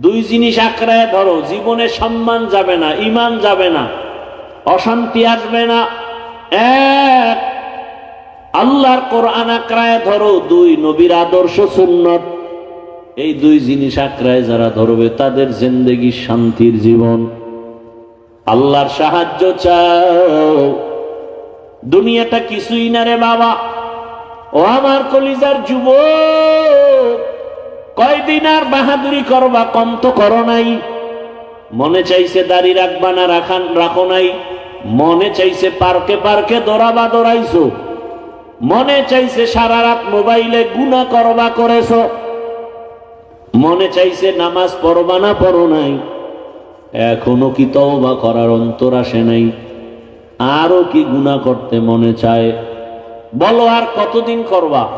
দুই জিনিস আঁকড়ায় ধরো, জীবনে সম্মান যাবে না ইমান যাবে না, অশান্তি আসবে না। এক, আল্লাহর কোরআন আঁকড়ায় ধরো, দুই, নবীর আদর্শ সুন্নত। এই দুই জিনিস আঁকড়ায় যারা ধরবে, তাদের জিন্দেগি শান্তির জীবন। আল্লাহর সাহায্য চাও। দুনিয়াটা কিছুই না রে বাবা। ও আমার কলিজার যুব কয়দিন আর বাহাদুরি করবা, কম তো করো নাই। মনে চাইছে দাড়ি রাখবা না রাখান রাখো নাই। মনে চাইছে পার্কে পার্কে দৌড়াবা দৌড়াইছো। মনে চাইছে সারা রাত মোবাইলে গুণা করবা করেছ। মনে চাইছে নামাজ পড়বা না পড়ো নাই। এখনও কি তওবা করার অন্তর আসে নাই। আরও কি গুণা করতে মনে চায়? বলো আর কতদিন করবা?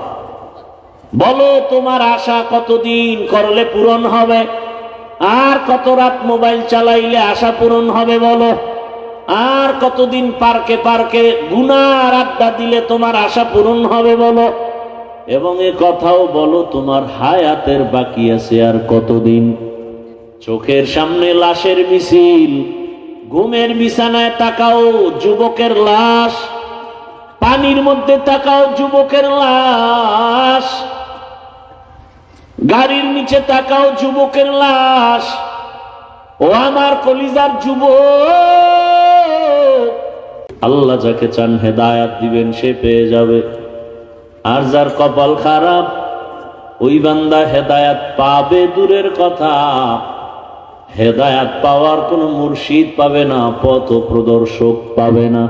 বলো, তোমার আশা কতদিন করলে পূরণ হবে? আর কত রাত মোবাইল চালাইলে আশা পূরণ হবে বলো? আর কতদিন পার্কে পার্কে গুনার আড্ডা দিলে তোমার আশা পূরণ হবে বলো? এবং এ কথাও বলো, তোমার হায়াতের বাকি আছে আর কতদিন? চোখের সামনে লাশের মিছিল, ঘুমের বিছানায় তাকাও যুবকের লাশ, পানির মধ্যে তাকাও যুবকের লাশ। গাড়ির নিচে তাকাও যুবকের লাশ। ও আমার কলিজার যুবক। আল্লাহ যাকে চান হেদায়াত দিবেন, সে পেয়ে যাবে। আর যার কপাল খারাপ, ওই বান্দা হেদায়াত পাবে দূরের কথা। হেদায়াত পাওয়ার কোনো মুর্শিদ পাবে না, পথ প্রদর্শক পাবে না।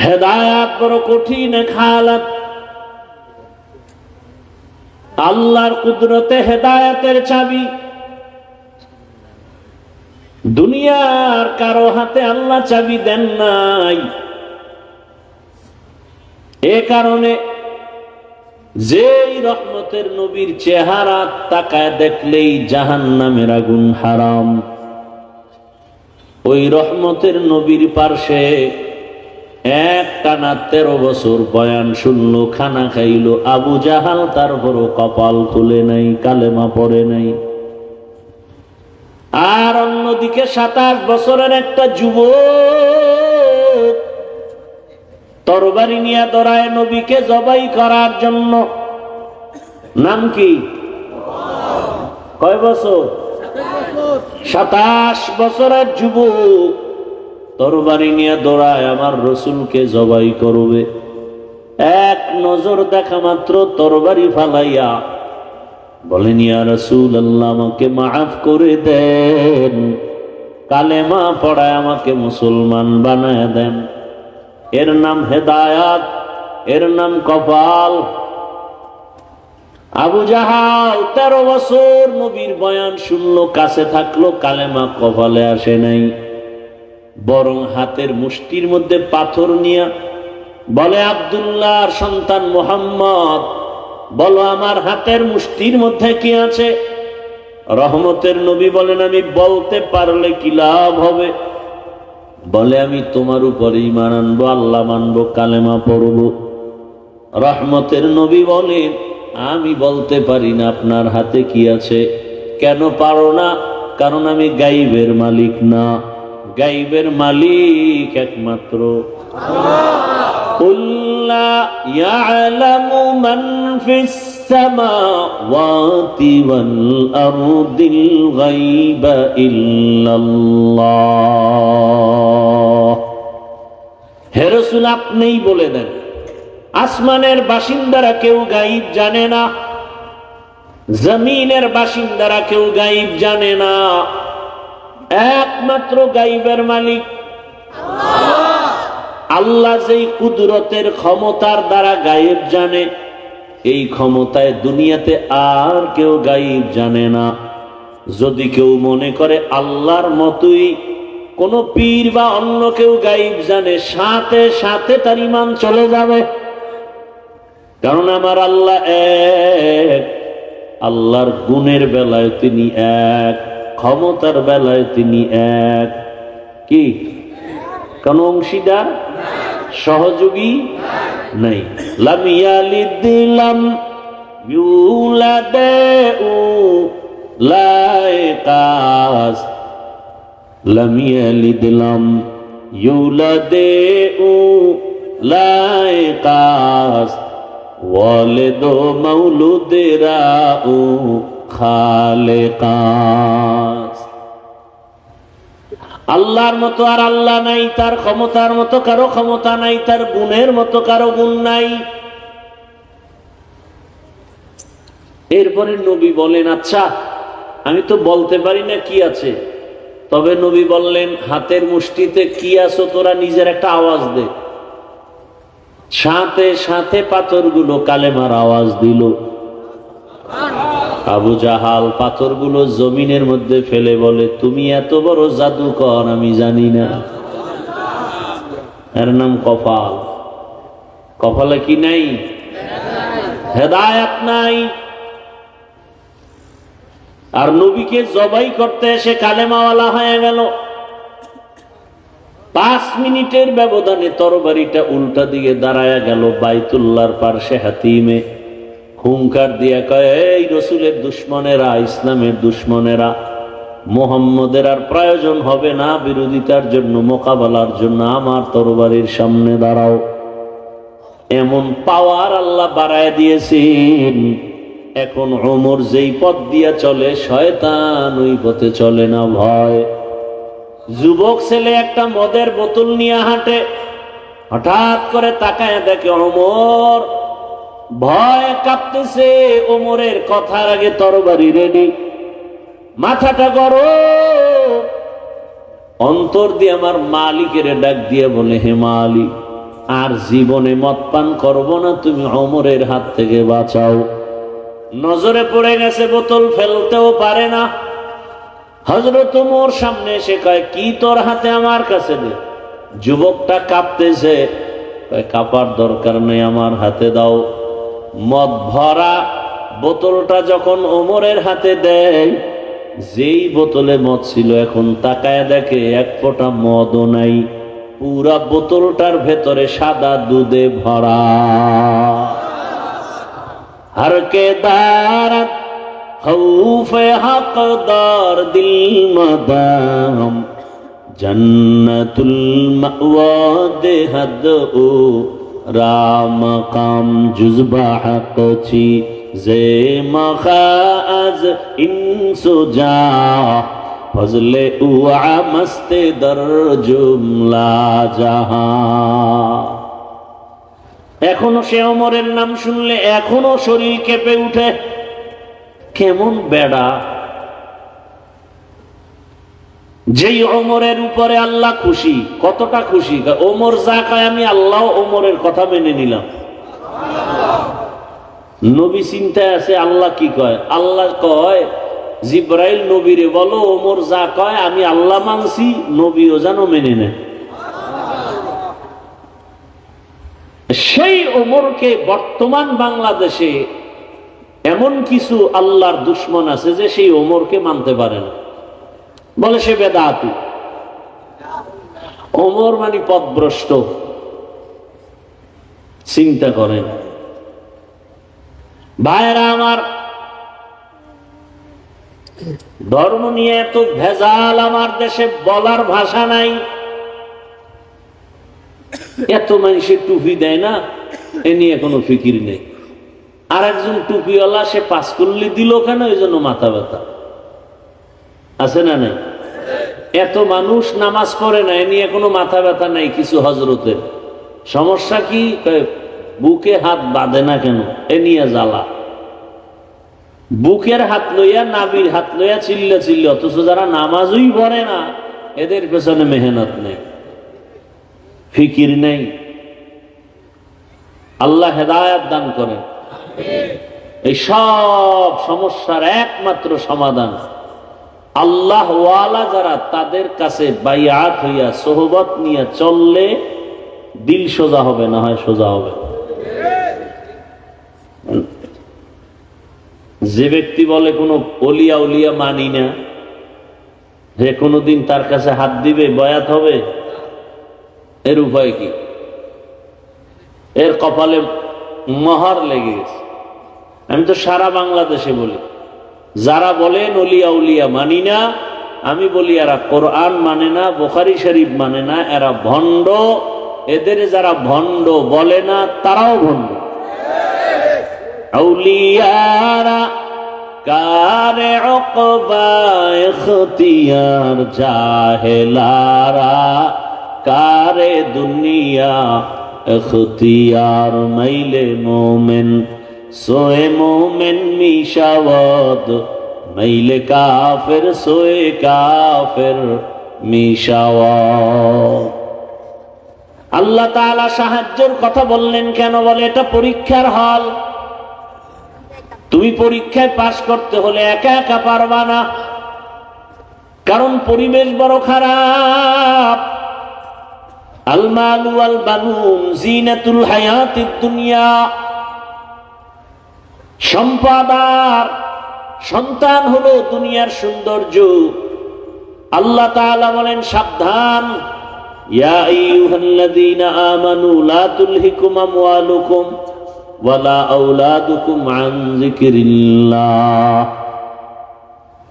হেদায়াত বড় কঠিন খালাত আল্লাহর কুদরতে হেদায়াতের চাবি। দুনিয়ার কারও হাতে আল্লাহ চাবি দেন নাই। এ কারণে যেই রহমতের নবীর চেহারা তাকায় দেখলেই জাহান নামের আগুন হারাম। ওই রহমতের নবীর পার্শ্বে এক টানা তেরো বছর বয়ান শুনলো, খানা খাইলো। আবু জাহাল তারপরও কপাল খুলে নাই, কালেমা পড়ে নাই। আর অন্যদিকে সাতাশ বছরের একটা যুবক তরবারি নিয়ে দরায় নবীকে জবাই করার জন্য। নাম কি? কয় বছর? সাতাশ বছরের যুবক তরবারি নিয়ে দৌড়ায়, আমার রসুলকে জবাই করবে। এক নজর দেখা মাত্র তরবারি ফালাইয়া বলেন, ইয়া রসুল আল্লাহ আমাকে মাফ করে দেন। কালেমা পড়ায় আমাকে মুসলমান বানায় দেন। এর নাম হেদায়াত, এর নাম কপাল। আবু জাহাল তেরো বছর নবীর বয়ান শুনলো, কাছে থাকল, কালেমা কপালে আসে নাই। বরং হাতের মুষ্টির মধ্যে পাথর নিয়ে বলে, আবদুল্লাহর সন্তান মোহাম্মদ, বলো আমার হাতের মুষ্টির মধ্যে কি আছে? রহমতের নবী বলেন, আমি বলতে পারলে কি লাভ হবে? বলে, আমি তোমার উপরে ইমান আনব, আল্লাহ মানবো, কালেমা পড়ব। রহমতের নবী বলেন, আমি বলতে পারি না আপনার হাতে কি আছে। কেন পারো না? কারণ আমি গাইবের মালিক না। গাইবের মালিক একমাত্র قل لا يعلم من في السماوات والأرض الغيب إلا الله হে রসুল আপনিই বলে দেন আসমানের বাসিন্দারা কেউ গাইব জানে না জমিনের বাসিন্দারা কেউ গাইব জানে না একমাত্র গাইবের মালিক। আল্লাহ যেই কুদরতের ক্ষমতার দ্বারা গায়েব জানে, এই ক্ষমতায় দুনিয়াতে আর কেউ গায়েব জানে না। যদি কেউ মনে করে আল্লাহর মতোই কোন পীর বা অন্য কেউ গাইব জানে, সাথে সাথে তার ইমান চলে যাবে। কারণ আমার আল্লাহ এক, আল্লাহর গুণের বেলায় তিনি এক। ক্ষমতার বেলায় তিনি এক। কি? কোন অংশীদার? সহযোগী? নেই। লামিয়ালি দিলাম লামিয়ালি দিলাম ইউলা দে ও লায়কাস ওয়ালে দো মৌলুদেরা ও আল্লাহর মতো আর আল্লাহ নাই, তার ক্ষমতার মতো কারও ক্ষমতা নাই, তার গুণের মতো কারও গুণ নাই। এরপরে নবী বলেন আচ্ছা আমি তো বলতে পারি না কি আছে। তবে নবী বললেন, হাতের মুষ্টিতে কি আছো তোরা নিজের একটা আওয়াজ দে। সাথে সাথে পাথরগুলো কালেমার আওয়াজ দিল। আবু জাহাল পাথরগুলো জমিনের মধ্যে ফেলে বলে, তুমি এত বড় জাদুকর, আমি জানি না। এর নাম কপাল। কপালে কি নাই? হেদায়াত নাই। আর নবীকে জবাই করতে এসে কালেমাওয়ালা হয়ে গেল। পাঁচ মিনিটের ব্যবধানে তরবারিটা উল্টা দিকে দাঁড়ায়া গেল বাইতুল্লাহর পার্শ্বে হাতিমে। হুঙ্কার দিয়া কয়, এই রসুলের দুশ্মনেরা, ইসলামের দুশ্মনেরা, মোহাম্মদের আর প্রয়োজন হবে না বিরোধিতার জন্য, মোকাবেলার জন্য, আমার তরবারির সামনে দাঁড়াও। এমন পাওয়ার আল্লাহ বাড়ায় দিয়েছেন। এখন ওমর যেই পথ দিয়া চলে, শয়তান ওই পথে চলে না ভয় যুবক ছেলে একটা মদের বোতল নিয়ে হাঁটে, হঠাৎ করে তাকায় দেখে অমর ভয় কাঁপতেছে, ওমরের কথার আগে তরবারি রেডি মাথাটা গরম। অন্তর দিয়ে আমার মালিকের ডাক দিয়ে বলে, হে মালিক, আর জীবনে মদ পান করব না, তুমি অমরের হাত থেকে বাঁচাও। নজরে পড়ে গেছে, বোতল ফেলতেও পারে না। হজরত মোর সামনে এসে কয়, কি তোর হাতে আমার কাছে দে? যুবকটা কাঁপতেছে কাপার দরকার নেই, আমার হাতে দাও। মদ ভরা বোতলটা যখন ওমরের হাতে দেয়, যেই বোতলে মদ ছিল, এখন তাকায় দেখে এক ফোঁটা মদও নাই। পুরা বোতলটার ভেতরে সাদা দুধে ভরা। হর কে দারত দিল মাদাম। জন্নতুল মাওয়া দেহদ ও রাম কাম জুজবা জুজবাহি যে মাজ ইনসু যাজলে উয়া মস্তে দর জুমলা এখনও সে অমরের নাম শুনলে এখনও শরীর কেঁপে উঠে। কেমন বেড়া যেই অমরের উপরে আল্লাহ খুশি, কতটা খুশি? ওমর যা কয় আমি আল্লাহ ওমরের কথা মেনে নিলাম। নবী চিন্তায় আছে, আল্লাহ কি কয়? আল্লাহ কয়, জিব্রাইল নবীরে বলো, ওমর যা কয় আমি আল্লাহ মানছি, নবীও যেন মেনে নেয়। সেই ওমরকে বর্তমান বাংলাদেশে এমন কিছু আল্লাহর দুশ্মন আছে যে সেই ওমরকে মানতে পারে না। বলে সে বেদাতি। ওমর মানে পদভ্রষ্ট। চিন্তা করেন। ভাইরা আমার, ধর্ম নিয়ে এত ভেজাল আমার দেশে বলার ভাষা নাই। এত মানুষের টুপি দেয় না, এ নিয়ে কোনো ফিকির নেই। আর একজন টুপিওয়ালা সে পাস করলে দিল কেন? এই জন্য মাথা ব্যথা। আছে না নাই? এত মানুষ নামাজ পড়ে না, এ নিয়ে কোনো মাথা ব্যথা নাই কিছু হজরতের সমস্যা কি? বুকে হাত বাঁধে না কেন? এ নিয়ে জ্বালা। বুকের হাত লইয়া নাবির হাত লইয়া চিল্লে চিল্লে, অথচ যারা নামাজই পড়ে না, এদের পেছনে মেহনত নেই। ফিকির নেই। আল্লাহ হেদায়াত দান করেন। এই সব সমস্যার একমাত্র সমাধান আল্লাহ যারা তাদের কাছে বাইয়াত হইয়া সোহবত নিয়ে চললে দিল সোজা হবে, না হয় সোজা হবে? যে ব্যক্তি বলে কোনো অলিয়া উলিয়া মানি না, যে কোনোদিন তার কাছে হাত দিবে, বয়াত হবে, এর উপায় কি? এর কপালে মহার লেগে গেছে। আমি তো সারা বাংলাদেশে বলি। যারা বলেন অলিয়া উলিয়া মানি না, আমি বলি, এরা কোরআন মানে না, বোখারি শরীফ মানে না, এরা ভণ্ড। এদের যারা ভণ্ড বলে না, তারাও ভণ্ড। আউলিয়ারা কারে কারে দুনিয়া এখতিয়ার মাইলে মোমেন। সোয়ে মোমেন মিশাওয়াদ মাইলে কাফের সোয়ে কাফের মিশাওয়াদ আল্লাহ তাআলা সাহায্যের কথা বললেন কেন বলে, এটা পরীক্ষার হল। তুমি পরীক্ষায় পাশ করতে হলে একা একা পারবা না। কারণ পরিবেশ বড় খারাপ। আলমালু আল বানুন জিনাতুল হায়াতিদ দুনিয়া। সম্পাদার সন্তান হলো দুনিয়ার সৌন্দর্য। আল্লাহ তাআলা বলেন, সাবধান। ওয়ালা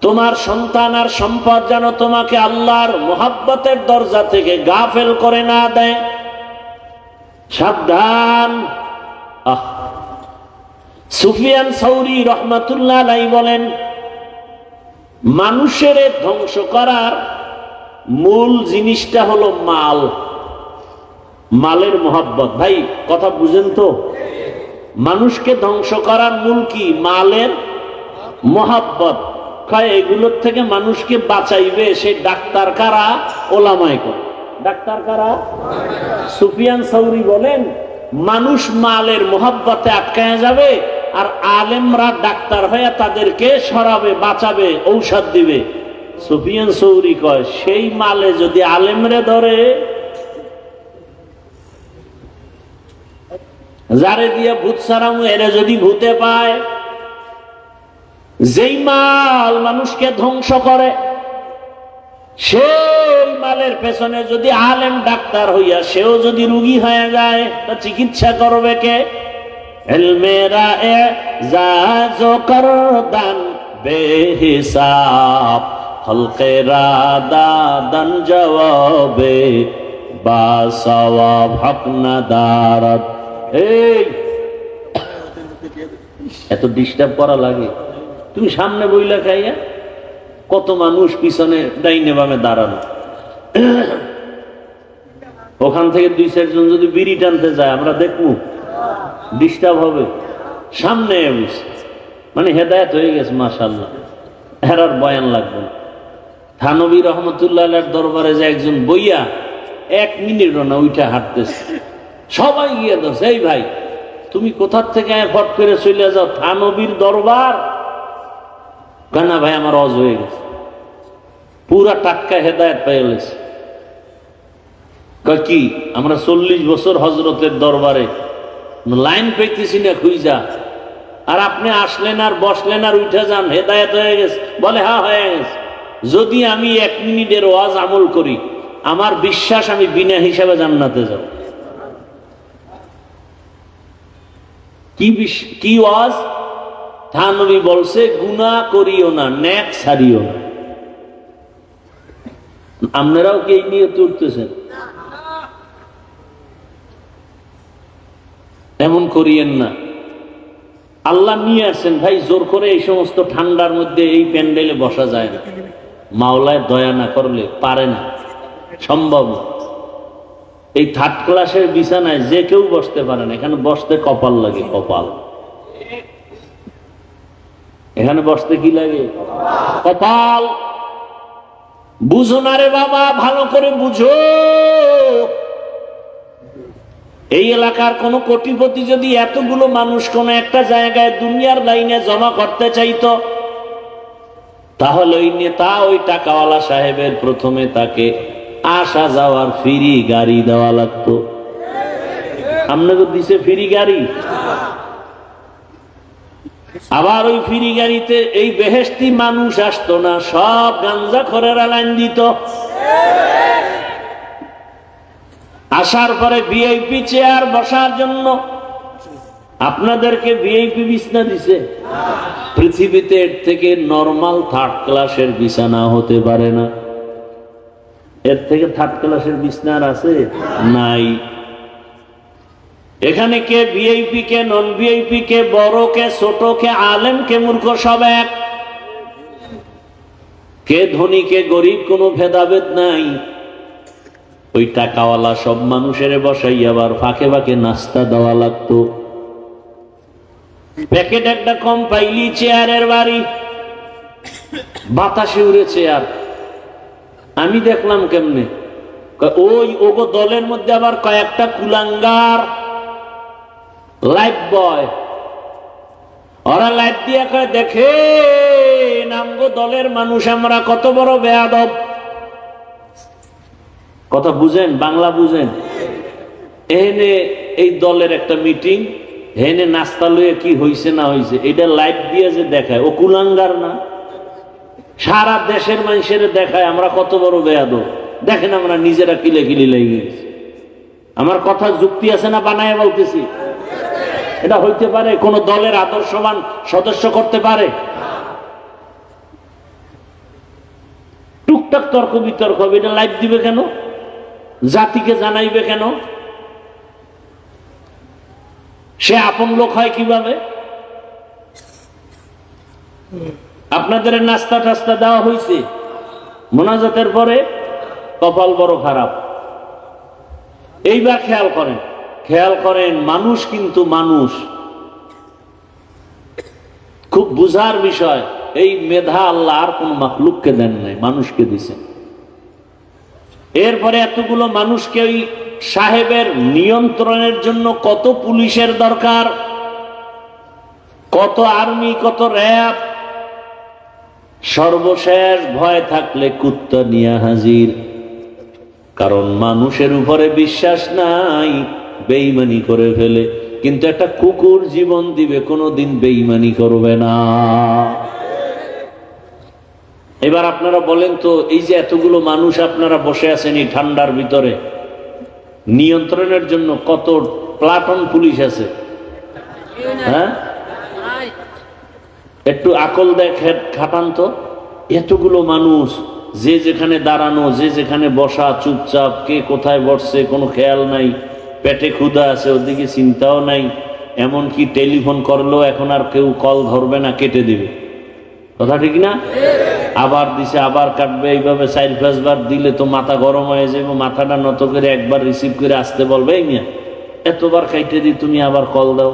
তোমার সন্তান আর সম্পদ যেন তোমাকে আল্লাহর মোহাব্বতের দরজা থেকে গাফেল করে না দেয়। সাবধান। আহ সুফিয়ান সৌরি রহমাতুল্লাহ আলাই বলেন, মানুষের ধ্বংস করার মূল জিনিসটা হলো মাল। মালের মোহাব্বত। ভাই, কথা বুঝেন তো? মানুষকে ধ্বংস করার মূল কি? মালের মোহাব্বত। এগুলোর থেকে মানুষকে বাঁচাইবে সে ডাক্তার কারা? ওলামায় করে ডাক্তার কারা? সুফিয়ান সৌরি বলেন, মানুষ মালের মোহাব্বতে আটকায় যাবে আর আলেমরা ডাক্তার হয়ে তাদেরকে সরাবে, বাঁচাবে, ঔষধ দিবে। সুফিয়ান সৌরি কয়, সেই মালে যদি আলেমরে ধরে, যারে দিয়ে ভূত সারামু এরে যদি ভূতে পায়, যেই মাল মানুষকে ধ্বংস করে, সেই মালের পেছনে যদি আলেম ডাক্তার হইয়া, সেও যদি রুগী হয়ে যায়, তা চিকিৎসা করবে কে? এলমেরা এ জাজো করদান বেহিসাব হলকে রাদান জবাবে, বা সওয়াব হক না দারত। এই, এত ডিস্টার্ব করা লাগে। তুমি সামনে বইলা খাইয়া কত মানুষ পিছনে ডাইনে বামে দাঁড়ানো। ওখান থেকে দুই চারজন যদি বিড়ি টানতে যায়, আমরা দেখব। ডিস্টার্ব হবে। সামনে মানে হেদায়ত হয়ে গেছে মাসাল্লাহ এর আর বয়ান লাগবে থানবী রহমতুল্লাহ দরবারে যে একজন বইয়া এক মিনিটও না উইটা হাঁটতেছে। সবাই গিয়ে দোষ এই ভাই, তুমি কোথার থেকে ফট করে চলে যাও? থানবীর দরবার? কানা ভাই, আমার অজ হয়ে গেছে। পুরা টাক্কা হেদায়ত পেয়ে গেছে। কি? আমরা চল্লিশ বছর হজরতের দরবারে লাইন পেতেছি না, খুঁজা। আর আপনি আসলেন আর বসলেন আর উঠে যান, হেদায়ত হয়ে গেছে। বলে হ্যাঁ হয়ে গেছে। যদি আমি এক মিনিটের ওয়াজ আমল করি, আমার বিশ্বাস আমি বিনা হিসাবে জান্নাতে যাব। কি কি ওয়াজ? থানবী বলছে, গুনাহ করিও না, ন্যাক ছাড়িও না। আপনারাও কি এই নিয়ে তুলতেছেন? এমন করিয়েন না। আল্লাহ নিয়ে আসছেন ভাই, জোর করে এই সমস্ত ঠান্ডার মধ্যে এই প্যান্ডেলে বসা যায় না। মাওলায় দয়া না করলে পারে না। সম্ভব না। এই থার্ড ক্লাসের বিছানায় যে কেউ বসতে পারে না, এখানে বসতে কপাল লাগে, কপাল। এখানে বসতে কি লাগে? কপাল। বুঝো না রে বাবা, ভালো করে বুঝো। এই এলাকার কোন কোটিপতি যদি এতগুলো মানুষ কোন একটা জায়গায় দুনিয়ার লাইনে জমা করতে চাইতো, তাহলে ওই নেতা, ওই টাকাওয়ালা সাহেবের প্রথমে তাকে আসা যাওয়ার ফ্রি গাড়ি দেওয়া লাগতো। আপনাকে দিছে ফ্রি গাড়ি। আবার ওই ফিরি গাড়িতে এই বেহেস্তি মানুষ আসতো না, সব গাঞ্জা খরেরা লাইন দিত। আসার পরে ভিআইপি চেয়ার বসার জন্য আপনাদেরকে ভিআইপি বিছনা দিছে। পৃথিবীতে এর থেকে নর্মাল থার্ড ক্লাসের বিছানা হতে পারে না। এর থেকে থার্ড ক্লাসের বিছনা আর আছে? নাই। এখানে কে ভিআইপি কে নন ভিআইপি কে বড়, কে ছোট, কে আলেম, কে মূর্খ, সব এক। কে ধনী, কে গরিব, কোনো ভেদাভেদ নাই। ওই টাকাওয়ালা সব মানুষের বসাই আবার ফাঁকে ফাঁকে নাস্তা দেওয়া লাগতো। প্যাকেট একটা কম পাইলি, চেয়ারের বাড়ি। বাতাসে উড়ে চেয়ার আমি দেখলাম কেমনে? ওই ওগো দলের মধ্যে আবার কয়েকটা কুলাঙ্গার। লাইফ বয় ওরা লাইফ দিয়ে দেখে নামগো দলের মানুষ, আমরা কত বড় বেয়াদব। কথা বুঝেন, বাংলা বুঝেন। এনে এই দলের একটা মিটিং হেনে নাস্তা লইয়ে কি হইছে না হইছে, এটা লাইভ দিয়ে যে দেখায়, ও কুলাঙ্গার না। সারা দেশের মানুষের দেখায়, আমরা কত বড় বেয়াদ দেখেন আমরা নিজেরা কিলে কিলে লেগে গেছি। আমার কথা যুক্তি আছে না বানায় বলতেছি? এটা হইতে পারে কোন দলের আদর্শবান সদস্য করতে পারে? টুকটাক তর্ক বিতর্ক হবে, এটা লাইভ দিবে কেন? জাতিকে জানাইবে কেন? সে আপন লোক হয় কীভাবে? আপনাদের নাস্তা টাস্তা দেওয়া হয়েছে মোনাজাতের পরে কপাল বড় খারাপ। এইবার খেয়াল করেন। খেয়াল করেন, মানুষ কিন্তু মানুষ। খুব বুঝার বিষয়, এই মেধা আল্লাহ আর কোন মাখলুককে দেন নাই, মানুষকে দিছেন। এরপরে এতগুলো মানুষকে ওই সাহেবের নিয়ন্ত্রণের জন্য কত পুলিশের দরকার, কত আর্মি, কত র্যাব। সর্বশেষ ভয় থাকলে কুত্তা নিয়ে হাজির। কারণ মানুষের উপরে বিশ্বাস নাই, বেইমানি করে ফেলে। কিন্তু একটা কুকুর জীবন দিবে, কোনোদিন বেইমানি করবে না। এবার আপনারা বলেন তো, এই যে এতগুলো মানুষ আপনারা বসে আছেন এই ঠান্ডার ভিতরে, নিয়ন্ত্রণের জন্য কত প্লাটন পুলিশ আছে? হ্যাঁ? একটু আকল দেখে খাটান তো। এতগুলো মানুষ, যে যেখানে দাঁড়ানো, যে যেখানে বসা, চুপচাপ, কে কোথায় বসছে, কোনো খেয়াল নাই, পেটে ক্ষুধা আছে, ওদিকে চিন্তাও নাই, এমনকি টেলিফোন করলেও এখন আর কেউ কল ধরবে না, কেটে দিবে। কথা ঠিক না? আবার দিছে, আবার কাটবে, এইভাবে চার পাঁচবার দিলে তো মাথা গরম হয়ে যাবে মাথাটা নত করে একবার রিসিভ করে আসতে বলবে এতবার খাইতে দি, তুমি আবার কল দাও।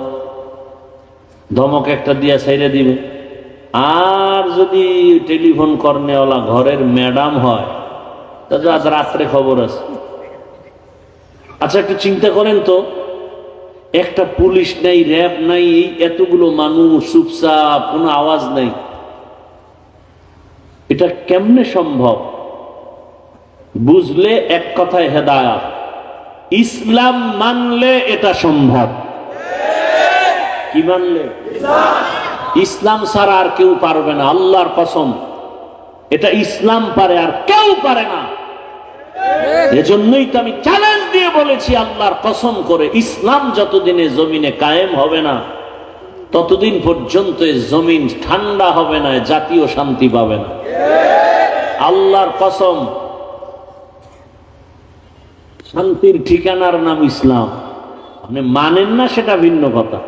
ধমক একটা দিয়া ছাইরে দিবে। আর যদি টেলিফোন কর্নেওয়ালা ঘরের ম্যাডাম হয়, তাহলে আজ রাত্রে খবর আছে। আচ্ছা একটু চিন্তা করেন তো। একটা পুলিশ নাই, র্যাব নাই এতগুলো মানুষ চুপচাপ, কোনো আওয়াজ নাই। এটা কেমনে সম্ভব? বুঝলে এক কথায় হেদায়াত। ইসলাম মানলে এটা সম্ভব। কি মানলে? ইসলাম ছাড়া আর কেউ পারবে না, আল্লাহর কসম। এটা ইসলাম পারে আর কেউ পারে না। এজন্যই তো আমি চ্যালেঞ্জ দিয়ে বলেছি, আল্লাহর কসম করে ইসলাম যতদিনে জমিনে কায়েম হবে না ততদিন পর্যন্ত জমিন ঠান্ডা হবে না, জাতীয় শান্তি পাবে না। আল্লাহর কসম, শান্তির ঠিকানার নাম ইসলাম। আপনি মানেন না সেটা ভিন্ন কথা।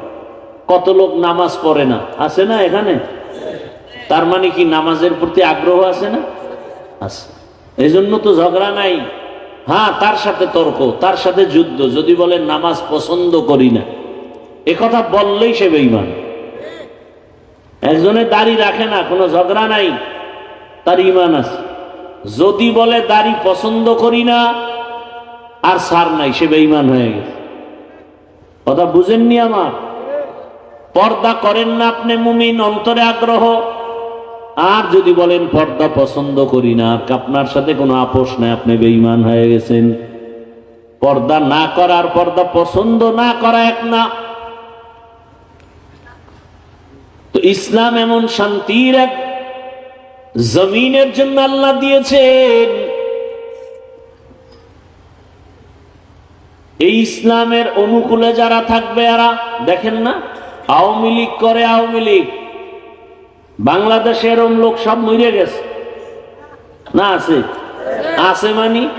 কত লোক নামাজ পড়ে না? আছে না এখানে? তার মানে কি নামাজের প্রতি আগ্রহ আছে না? আছে। এই জন্য তো ঝগড়া নাই। হ্যাঁ তার সাথে তর্ক, তার সাথে যুদ্ধ। যদি বলে নামাজ পছন্দ করি না কথা বললেই সে বেইমান একজনে দাড়ি রাখে না, কোনো ঝগড়া নাই, তার ইমান আছে। যদি বলে দাড়ি পছন্দ করি না, আর সার নাই, সে বেইমান হয়ে গেছে। কথা বুঝেননি আমার? পর্দা করেন না আপনি মুমিন, অন্তরে আগ্রহ। আর যদি বলেন, পর্দা পছন্দ করি না, আর আপনার সাথে কোনো আপোষ নাই, আপনি বেইমান হয়ে গেছেন। পর্দা না করার পর্দা পছন্দ না করা এক না। তো ইসলাম এমন শান্তির এক জমিনের জন্য আল্লাহ দিয়েছেন। এই ইসলামের অনুকূলে যারা থাকবে এরা, দেখেন না, আওয়ামী লীগ করে আওয়ামী লীগ। বাংলাদেশে এরম লোক সব মরে গেছে। না আছে? আছে মানি?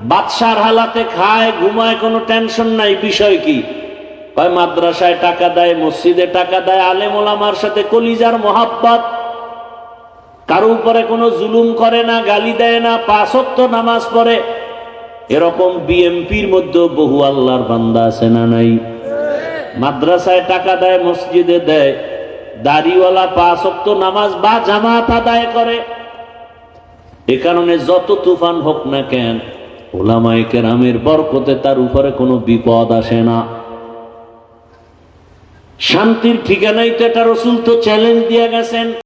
বাদশার হালাতে খায়, ঘুমায়, কোনো টেনশন নাই। বিষয় কি? কয় মাদ্রাসায় টাকা দেয়, মসজিদে টাকা দেয়, আলেম ওলামার সাথে কলিজার মোহাব্বত। কারও উপরে কোনো জুলুম করে না, গালি দেয় না পাঁচত্ব নামাজ পড়ে। এরকম বিএমপির মধ্যে বহু আল্লাহর বান্দা আছে না নাই? মাদ্রাসায় টাকা দেয়, মসজিদে দেয়। দাড়িওয়ালা পাঁচত্ব নামাজ বা জামাত আদায় করে। এ কারণে যত তুফান হোক না কেন, ওলামায়ে কেরামের বরকতে তার উপরে কোনো বিপদ আসে না। শান্তির ঠিকানাই তো এটা রসুল তো চ্যালেঞ্জ দিয়ে গেছেন।